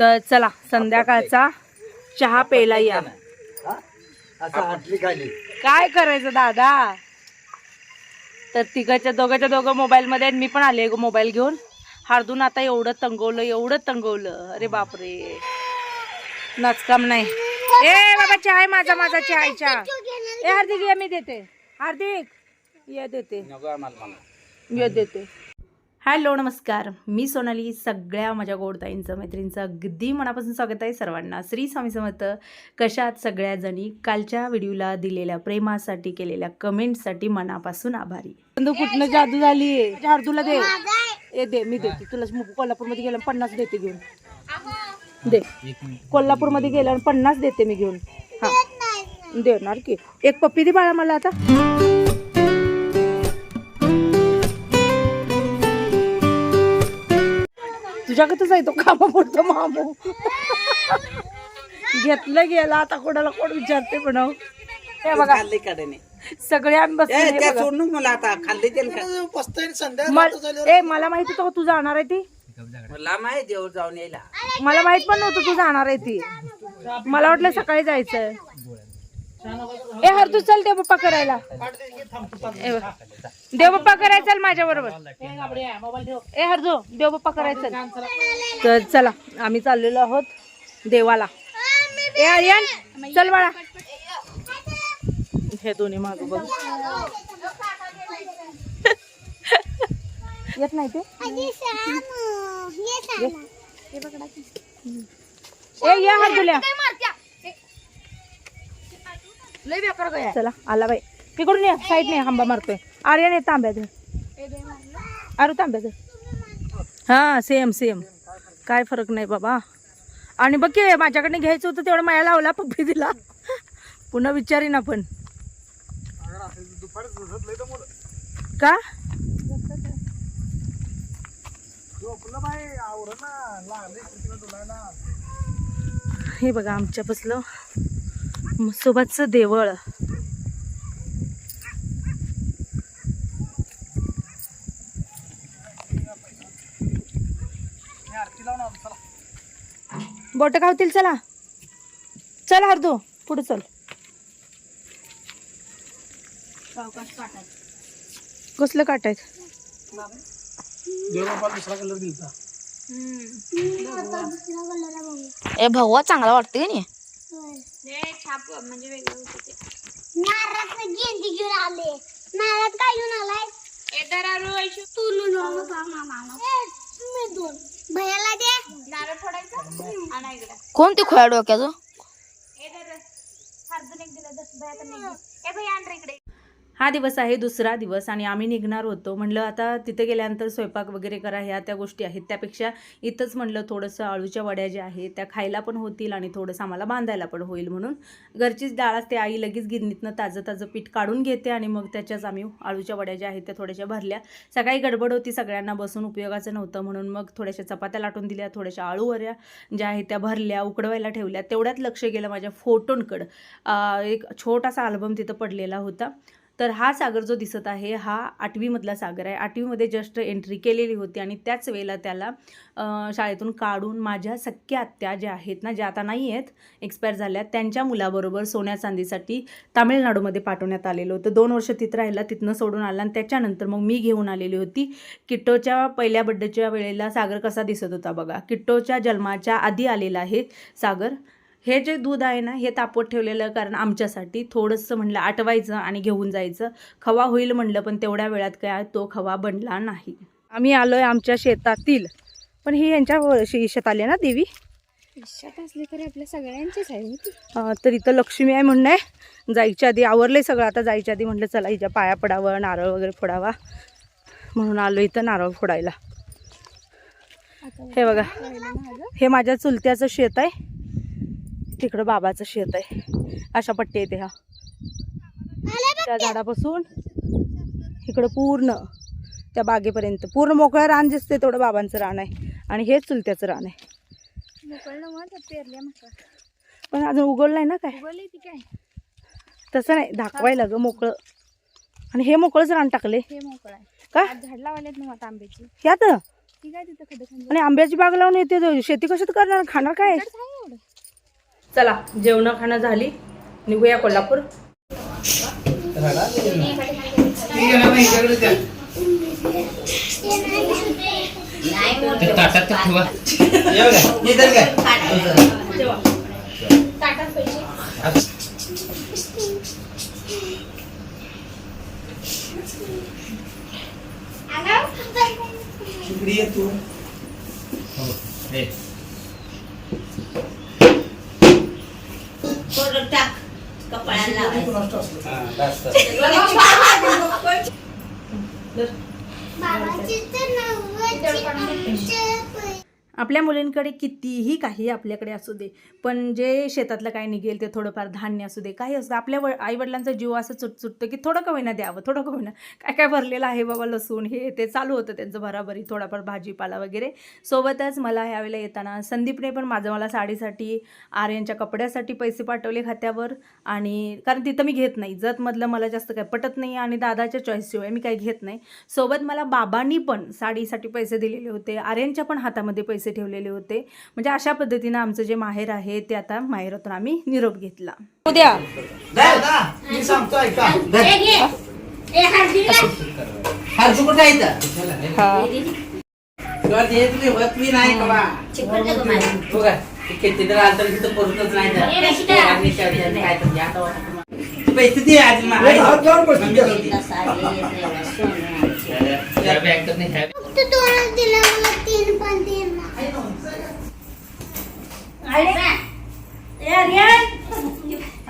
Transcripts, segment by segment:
तर चला संध्याकाळचा चहा प्यायला या. काय करायचं दादा? तर तिघाच्या दोघाच्या दोघं मोबाईलमध्ये आहेत. मी पण आले मोबाईल घेऊन. हार्दून आता एवढं तंगवलं एवढं तंगवलं. अरे बापरे. नाचकाम नाही. ए बाबा चहा आहे माझा माझा चहा चहा. ए हार्दिक ये मी देते. हार्दिक ये देते. ये देते. हॅलो नमस्कार. मी सोनाली सगळ्या माझ्या गोडताईंचं मैत्रिणींचं अगदी मनापासून स्वागत आहे सर्वांना. श्री स्वामी समर्थ कशात सगळ्या जणी कालच्या व्हिडिओला दिलेल्या प्रेमासाठी केलेल्या कमेंटसाठी मनापासून आभारी. कुठनं जादू झाली हार्दूला दे. ए दे मी देते. तुला कोल्हापूरमध्ये गेलं पन्नास देते घेऊन. दे. कोल्हापूरमध्ये गेल्यावर पन्नास देते मी घेऊन. हा. देणार की. एक पप्पी दे बाळा मला आता. तुझ्याकडच आहे तो कामा पडतो मामू. घेतलं गेला आता कोणाला कोण विचारते पण हो. बघा खाल्ली कडेने सगळे आम्ही बसले त्या सोडून मला आता खाल्ली तेल ए मला माहिती होतं तू जाणार आहे ती? मला माहिती देऊळ जाऊन यायला. मला माहीत पण नव्हतं तू जाणार आहे ती. मला वाटलं सकाळी जायचंय. ए हर तू चल देवबाप्पा करायला. ए बघ. देवबाप्पा करायचा चल माझ्या बरोबर. ए हरजो देवबाप्पा करायचं तर चला. आम्ही चाललेलो आहोत देवाला. ए आर्यन चल बाळा. हे दोन्ही माग बघ. येत नाही ते? ए या हरदुल्या. चला आला बाई. तिकडून ये साईडने नाही आंबा मारतोय. आर्यन येत तांब्या दे अरे तांब्या हां हा सेम सेम काय फरक नाही बाबा. आणि बघ की माझ्याकडनं घ्यायचं होतं तेवढं माया लावला पप्पी दिला. पुन्हा विचारीन आपण का? हे बघा आमच्या बसलं सोबतचं देवळ. बोट खावतील चला. चल हरदो. पुढे चल. कसलं काटायत ए भाऊ चांगला वाटते नाही? नारळात गेंदी घेऊन आले. नारळात काय घेऊन आलाय? तू मी दोन. भैयाला दे. नारळ फोडायचं? कोण ते खोया डोक्याचं? हा दिवस आहे दुसरा दिवस आणि आम्ही निघणार होतो. म्हणलं आता तिथे गेल्यानंतर स्वयंपाक वगैरे करा ह्या त्या गोष्टी आहेत. त्यापेक्षा इथंच म्हणलं थोडंसं आळूच्या वड्या ज्या आहेत त्या खायला पण होतील आणि थोडंसं आम्हाला बांधायला पण होईल म्हणून. घरचीच डाळ असते आई लगेच गिरणीतनं ताजं ताजं पीठ काढून घेते आणि मग त्याच्याच आम्ही आळूच्या वड्या ज्या आहेत त्या थोड्याशा भरल्या. सकाळी गडबड होती सगळ्यांना बसून उपयोगाचं नव्हतं म्हणून मग थोड्याशा चपात्या लाटून दिल्या थोड्याशा आळूवऱ्या ज्या आहेत त्या भरल्या उकडवायला ठेवल्या. तेवढ्यात लक्ष गेलं माझ्या फोटोंकडं. एक छोटासा अल्बम तिथं पडलेला होता. तर हा सागर जो दिसत आहे हा आठवीमधला सागर आहे. आठवीमध्ये जस्ट एंट्री केलेली होती आणि त्याच वेळेला त्याला शाळेतून काढून माझ्या सख्या आत्या ज्या आहेत ना ज्या आता नाही आहेत एक्सपायर झाल्या त्यांच्या मुलाबरोबर सोन्या चांदीसाठी तामिळनाडूमध्ये पाठवण्यात आलेलं होतं. दोन वर्ष तिथं राहिला तिथनं सोडून आला आणि त्याच्यानंतर मग मी घेऊन आलेली होती. किट्टोच्या पहिल्या बड्डेच्या वेळेला सागर कसा दिसत होता बघा. किट्टोच्या जन्माच्या आधी आलेला आहे सागर. हे जे दूध आहे ना हे तापवत ठेवलेलं कारण आमच्यासाठी थोडंसं म्हणलं आटवायचं आणि घेऊन जायचं. खवा होईल म्हणलं पण तेवढ्या वेळात काय तो खवा बनला नाही. आम्ही आलोय आमच्या शेतातील. पण ही यांच्या व- शे- शेतात आले ना देवी? शेत असली तरी आपल्या सगळ्यांचीच आहे अं, तर इथं लक्ष्मी आहे म्हणणं आहे. जायच्या आधी आवरलंय सगळं. आता जायच्या आधी म्हटलं चला हिच्या पाया पडावं नारळ वगैरे फोडावा. म्हणून आलो इथं नारळ फोडायला. हे बघा. हे माझ्या चुलत्याचं शेत आहे. तिकडं बाबाचं शेत आहे. अशा पट्टी येते हा. त्या झाडापासून इकडं पूर्ण त्या बागेपर्यंत. पूर्ण मोकळं रान दिसते तेवढं बाबांचं रान आहे. आणि हेच चुलत्याचं रान आहे. पण अजून उगवलं नाही ना काय? तसं नाही दाखवायला ग मोकळं. आणि हे मोकळंच रान टाकले हे मोकळं आहे. का? झाड आता आंब्याची. ह्यात? आणि आंब्याची बाग लावून येते शेती कशात करणार? खाणार काय? चला जेवण खाणं झाली. निघूया कोल्हापूर. बाबाची तर नव्वदची. आपल्या मुलींकडे कितीही काही आपल्याकडे असू दे पण जे शेतातलं काय निघेल ते थोडंफार धान्य असू दे काही असू दे आपल्या व आईवडिलांचा जीव असं चुटचुटतं की थोडं का होईना द्यावं थोडं का होईना. काय काय भरलेलं आहे बाबा लसूण हे ते चालू होतं त्यांचं भराभरी थोडाफार भाजीपाला वगैरे. सोबतच मला ह्यावेळेला येताना संदीपने पण माझं मला साडीसाठी आर्यांच्या कपड्यासाठी पैसे पाठवले खात्यावर आणि कारण तिथं मी घेत नाही जतमधलं मला जास्त काय पटत नाही आणि दादाच्या चॉईसशिवाय मी काही घेत नाही. सोबत मला बाबांनी पण साडीसाठी पैसे दिलेले होते आर्यांच्या पण हातामध्ये पैसे ठेवलेले होते. म्हणजे अशा पद्धतीनं आमचं जे माहेर आहे ते आता माहेरातून आम्ही निरोप घेतला. उद्या. तुम्हाला. पैसे दे मा-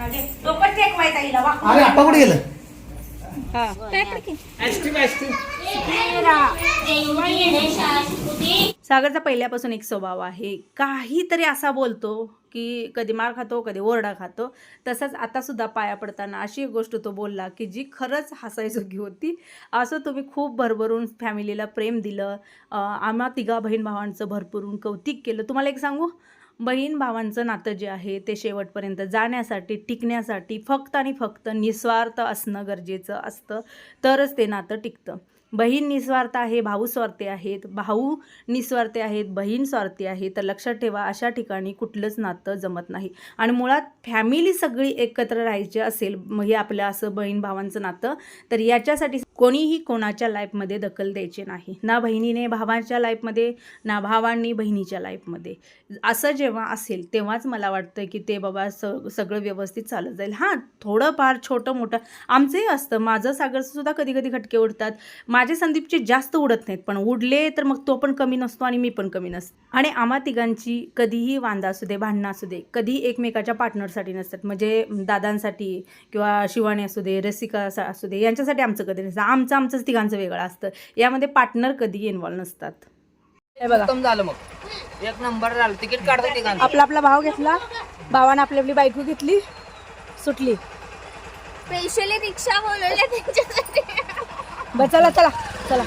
अरे. आप्पा कुठे गेलं? सागरचा पहिल्यापासून एक स्वभाव आहे. काहीतरी असा बोलतो. की कधी मार खातो कधी ओरडा खातो. तसंच आतासुद्धा पाया पडताना अशी एक गोष्ट तो बोलला की जी खरंच हसायजोगी होती. असं तुम्ही खूप भरभरून फॅमिलीला प्रेम दिलं. आम्हा तिघा बहीण भावांचं भरभरून कौतिक केलं. तुम्हाला एक सांगू? बहीण भावांचं नातं जे आहे ते शेवटपर्यंत जाण्यासाठी टिकण्यासाठी फक्त आणि फक्त निस्वार्थ असणं गरजेचं असतं. तरच ते नातं टिकतं. बहीण निस्वार्थ आहे भाऊ स्वार्थी आहेत भाऊ निस्वार्थी आहेत बहीण स्वार्थी आहे तर लक्षात ठेवा अशा ठिकाणी कुठलंच नातं जमत नाही. आणि मुळात फॅमिली सगळी एकत्र राहायची असेल मग हे आपलं असं बहीण भावांचं नातं तर याच्यासाठी कोणीही कोणाच्या लाईफमध्ये दखल द्यायची नाही. ना बहिणीने भावाच्या लाईफमध्ये ना भावांनी बहिणीच्या लाईफमध्ये. असं जेव्हा असेल तेव्हाच मला वाटतं की ते बाबा स सगळं व्यवस्थित चालत जाईल. हां थोडंफार छोटं मोठं. आमचंही असतं. माझं सागरचंसुद्धा कधी कधी खटके उडतात. माझे संदीपचे जास्त उडत नाहीत पण उडले तर मग तो पण कमी नसतो आणि मी पण कमी नसतो. आणि आम्हा तिघांची कधीही वांदा असू दे भांडणं असू दे कधी एकमेकाच्या पार्टनरसाठी नसतात. म्हणजे दादांसाठी किंवा शिवाणी असू दे रसिका असू दे यांच्यासाठी आमचं कधी नसतं. आमचं आमचंच तिघांचं वेगळं असतं. यामध्ये पार्टनर कधी इन्व्हॉल्व नसतात. हे बघा. उत्तम झालं मग. एक नंबर झालं. तिकीट काढतो ते आपला आपला भाव घेतला. भावानं आपली आपली बायको घेतली. सुटली. स्पेशली रिक्षा बोलवल्या त्यांच्यासाठी. बरं चला चला चला.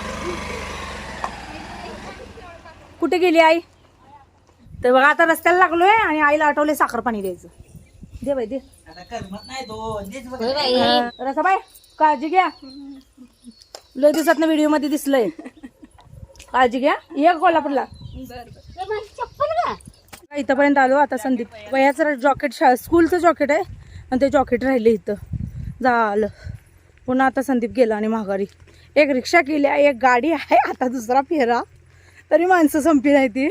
कुठे गेली आई? तर बघा आता रस्त्याला लागलोय आणि आईला आठवले साखर पाणी द्यायचं. दे बाई दे. रसाबाई काळजी घ्या. लय दिवसात व्हिडिओमध्ये दिसलंय. काळजी घ्या. ये कोल्हापूरला. इथंपर्यंत आलो आता संदीप. वयाचं जॉकेट शा स्कूलचं जॉकेट आहे. आणि ते जॉकेट राहिले इथं. झालं. पुन्हा आता संदीप गेला आणि माघारी. एक रिक्षा केली आहे एक गाडी आहे. आता दुसरा फेरा. तरी माणसं संपी नाही ती.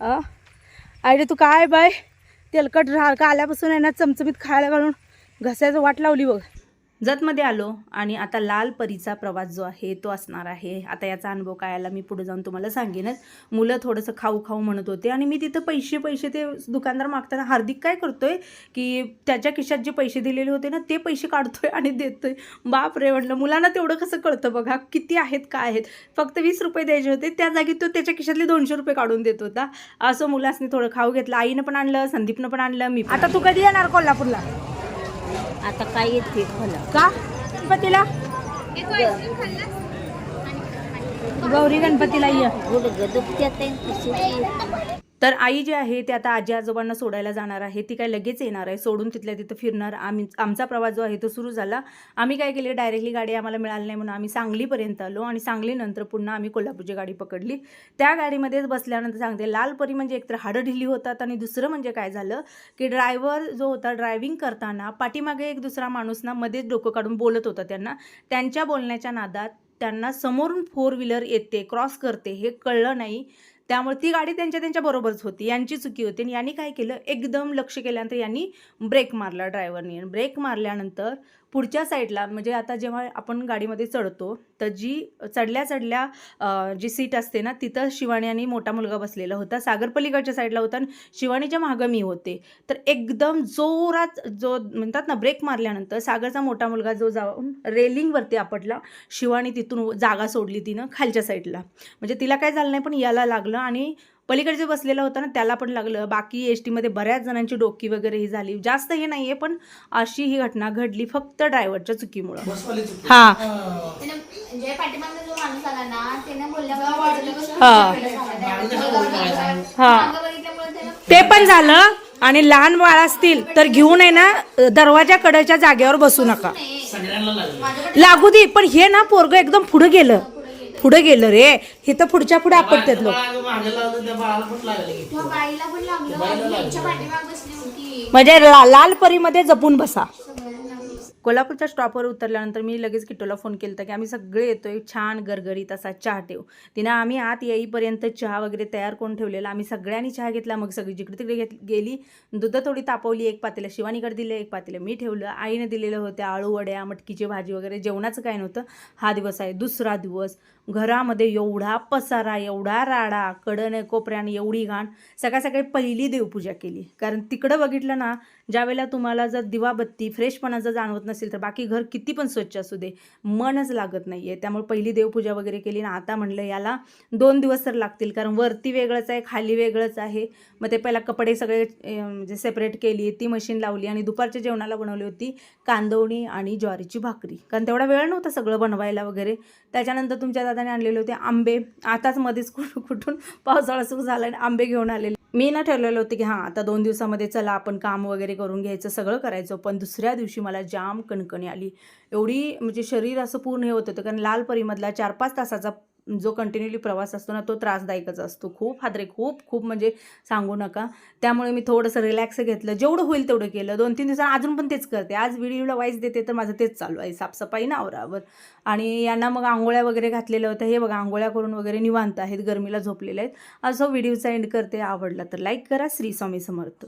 आ? आयडे तू काय बाय? तेलकट राहा का? आल्यापासून आहे ना चमचमीत खायला घालून घसायचं वाट लावली बघ. जतमध्ये आलो आणि आता लाल परीचा प्रवास जो आहे तो असणार आहे. आता याचा अनुभव काय आला मी पुढे जाऊन तुम्हाला सांगेनच. मुलं थोडंसं खाऊ खाऊ म्हणत होते आणि मी तिथं पैसे पैसे ते दुकानदार मागताना हार्दिक काय करतोय की त्याच्या खिशात जे पैसे दिलेले होते ना ते पैसे काढतोय आणि देतोय. बाप रे म्हटलं मुलांना तेवढं कसं कळतं बघा किती आहेत काय आहेत. फक्त वीस रुपये द्यायचे होते त्या जागी तो त्याच्या खिशातले दोनशे रुपये काढून देत होता. असं मुलासनी थोडं खाऊ घेतलं आईनं पण आणलं संदीपनं पण आणलं मी आता तू कधी येणार कोल्हापूरला? आता काय येते मला का? गणपतीला? गौरी गणपतीला ये. गुडघ दुखत्यात तर आई जी आहे ती आता आजी आजोबांना सोडायला जाणार आहे. ती काय लगेच येणार आहे. सोडून तिथल्या तिथं फिरणार. आम्ही आमचा प्रवास जो आहे तो सुरू झाला. आम्ही काय केले? डायरेक्टली गाडी आम्हाला मिळाली नाही म्हणून आम्ही सांगलीपर्यंत आलो आणि सांगलीनंतर पुन्हा आम्ही कोल्हापूरची गाडी पकडली. त्या गाडीमध्येच बसल्यानंतर सांगते लालपरी म्हणजे एकतर हाडं ढिली होतात आणि दुसरं म्हणजे काय झालं? की ड्रायव्हर जो होता ड्रायव्हिंग करताना पाठीमागे एक दुसरा माणूस ना मध्येच डोकं काढून बोलत होता त्यांना. त्यांच्या बोलण्याच्या नादात त्यांना समोरून फोर व्हीलर येते क्रॉस करते हे कळलं नाही. त्यामुळे ती गाडी त्यांच्या त्यांच्या बरोबरच होती. यांची चुकी होती आणि यांनी काय केलं? एकदम लक्ष केल्यानंतर यांनी ब्रेक मारला ड्रायव्हरनी. ब्रेक मारल्यानंतर पुढच्या साईडला म्हणजे आता जेव्हा आपण गाडीमध्ये चढतो तर जी चढल्या चढल्या जी सीट असते ना तिथं शिवानी आणि मोठा मुलगा बसलेला होता. सागरपलीकडच्या साईडला होता आणि शिवानीच्या मागं मी होते. तर एकदम जोरात जो म्हणतात ना ब्रेक मारल्यानंतर सागरचा मोठा मुलगा जो जाऊन रेलिंगवरती आपटला शिवानी तिथून जागा सोडली तिनं खालच्या साईडला. म्हणजे तिला काय झालं नाही पण याला लागलं आणि पलीकडे जे बसलेलं होतं ना त्याला पण लागलं. बाकी एस टीमध्ये बऱ्याच जणांची डोकी वगैरे ही झाली. जास्त हे नाही आहे पण अशी ही घटना घडली फक्त ड्रायव्हरच्या चुकीमुळं. हां. हा. हा. ते पण झालं. आणि लहान बाळ असतील तर घेऊन आहे ना दरवाजा कडेच्या जागेवर बसू नका. सगळ्यांना लागलं. लागू दे पण हे ना पोरग एकदम पुढे गेलं. पुढे गेलं रे. हे तर पुढच्या पुढे आपटतात लोक. बाळाला मागे लावलं त्या बाळाला पण लागलं की. त्या बाईला पण लागलं. त्यांच्या पाठीमाग बसली होती. म्हणजे लाल परीमध्ये जपून बसा. कोल्हापूरच्या स्टॉपवर उतरल्यानंतर मी लगेच किटोला फोन केला की आम्ही सगळे येतोय छान गरगरीत असा चहा ठेव. तिनं आम्ही आत येईपर्यंत चहा वगैरे तयार करून ठेवलेला. आम्ही सगळ्यांनी चहा घेतला. मग सगळी जिकडे तिकडे घेत गेली. दूध थोडी तापवली एक पातेलं शिवानीकडे दिलं एक पातेलं मी ठेवलं. आईने दिलेलं होतं आळू वड्या मटकीची भाजी वगैरे. जेवणाचं काय नव्हतं. हा दिवस आहे. दुसरा दिवस. घरामध्ये एवढा पसारा एवढा राडा कडन कोपऱ्याने एवढी घाण सकाळ सकाळी पहिली देवपूजा केली. कारण तिकडं बघितलं ना ज्यावेळेला तुम्हाला जर दिवाबत्ती फ्रेशपणा जर जाणवत नसेल तर बाकी घर किती पण स्वच्छ असू दे मनच लागत नाही आहे त्यामुळे पहिली देवपूजा वगैरे केली ना आता म्हणलं याला दोन दिवस तर लागतील कारण वरती वेगळंच आहे खाली वेगळंच आहे. मग ते पहिला कपडे सगळे म्हणजे सेपरेट केली ती मशीन लावली आणि दुपारच्या जेवणाला बनवली होती कांदवणी आणि ज्वारीची भाकरी. कारण तेवढा वेळ नव्हता सगळं बनवायला वगैरे. त्याच्यानंतर तुमच्या दादाने आणलेले होते आंबे. आताच मध्येच कुठून कुठून पावसाळा सुरू झाला आणि आंबे घेऊन आलेले. मी ना ठरलेलं होतं की हां आता दोन दिवसामध्ये चला आपण काम वगैरे करून घ्यायचं सगळं करायचं. पण दुसऱ्या दिवशी मला जाम कणकणी आली. एवढी म्हणजे शरीर असं पूर्ण हे होत होतं कारण लाल परीमधला चार पाच तासाचा जो कंटिन्युअली प्रवास असतो ना तो त्रासदायकच असतो. खूप हादरे खूप खूप म्हणजे सांगू नका. त्यामुळे मी थोडंसं रिलॅक्स घेतलं. जेवढं होईल तेवढं केलं. दोन तीन दिवसात अजून पण तेच करते. आज व्हिडिओला वाईज देते तर माझं तेच चालू आहे. साफसफाई ना आवरावर. आणि यांना मग आंघोळ्या वगैरे घातलेल्या होत्या. हे बघा आंघोळ्या करून वगैरे निवांत आहेत. गरमीला झोपलेले आहेत. असं व्हिडिओचा एंड करते. आवडला तर लाईक करा. श्री स्वामी समर्थ.